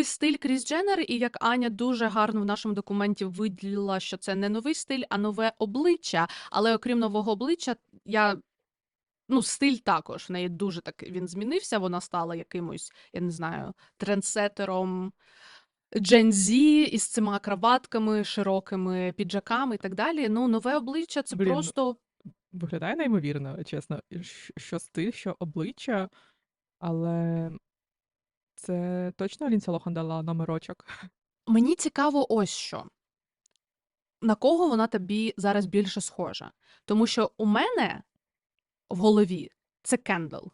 новий стиль Кріс Дженнер, і як Аня дуже гарно в нашому документі виділила, що це не новий стиль, а нове обличчя. Але окрім нового обличчя, я. Ну, стиль також в неї дуже так він змінився. Вона стала якимось, я не знаю, трендсетером Z із цими краватками, широкими піджаками і так далі. Ну, нове обличчя це Блін, просто Виглядає неймовірно, чесно. Що стиль, що обличчя, але це точно Лінсі Лохан дала номерочок. мені цікаво, ось що. На кого вона тобі зараз більше схожа? Тому що у мене в голові це Кендл,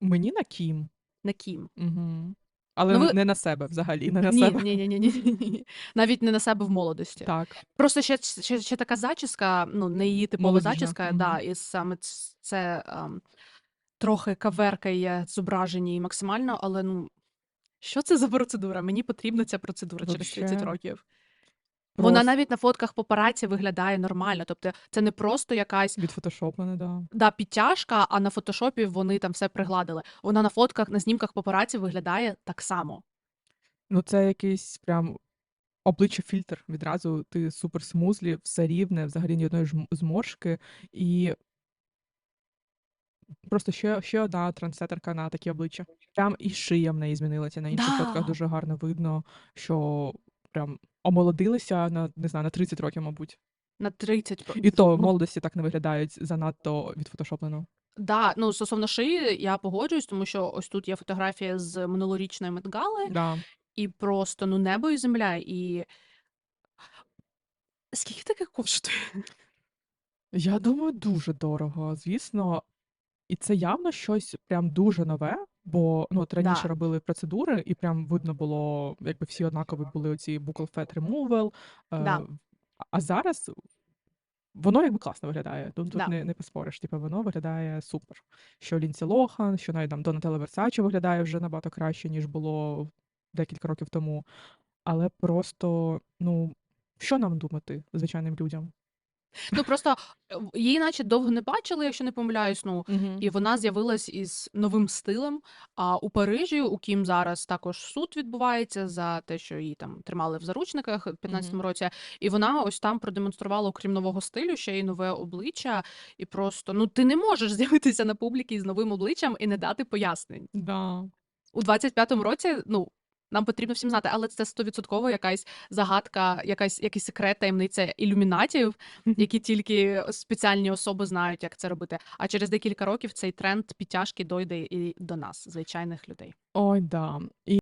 Мені на Кім. не Кім. Угу. Але Ну, ви... не на себе взагалі, не на Ні, себе. ні, ні, ні, ні, ні. Навіть не на себе в молодості. Так, Просто ще, ще, ще така зачіска, ну, не її типова молодіжна. зачіска, Угу. да, і саме це ем, трохи каверкає зображені і максимально, але ну, що це за процедура? Мені потрібна ця процедура через 30 Вообще років. Вона навіть на фотках папараці виглядає нормально. Тобто це не просто якась відфотошоплена, да. да, підтяжка, а на фотошопі вони там все пригладили. Вона на фотках, на знімках папараці виглядає так само. Ну, це якийсь прям обличчя фільтр. Відразу ти супер смузлі, все рівне, взагалі ні одної зморшки. І просто ще, ще одна трансетерка на такі обличчя. Прям і шия в неї змінилася. На інших фотках Да, дуже гарно видно, що прям омолодилися на, не знаю, на 30 років, мабуть. на 30 ро- І то в ну, молодості так не виглядають занадто відфотошоплено. Да, ну стосовно шиї, я погоджуюсь, тому що ось тут є фотографія з минулорічної Метгали, Да. і просто ну небо і земля. І скільки таке коштує? Я думаю, дуже дорого, звісно. І це явно щось прям дуже нове, бо ну, от раніше Да, робили процедури, і прям видно було, якби всі однакові були оці buccal fat removal. да, Е, а зараз воно якби класно виглядає. Тут, тут да. не, не поспориш. Типу, воно виглядає супер. Що Лінсі Лохан, що навіть там Донателла Версаче виглядає вже набагато краще, ніж було декілька років тому. Але просто, ну, що нам думати звичайним людям? Ну просто е, її, наче довго не бачили, якщо не помиляюсь. Ну Угу. і вона з'явилась із новим стилем. А у Парижі, у Кім зараз також суд відбувається за те, що її там тримали в заручниках у 15 Угу. році. І вона ось там продемонструвала, окрім нового стилю, ще й нове обличчя. І просто ну ти не можеш з'явитися на публіки з новим обличчям і не дати пояснень. Да. У 25-му році, ну. Нам потрібно всім знати, але це стовідсотково якась загадка, якась якийсь секрет, таємниця ілюмінатів, які тільки спеціальні особи знають, як це робити. А через декілька років цей тренд підтяжки дойде і до нас, звичайних людей. Ой, да. І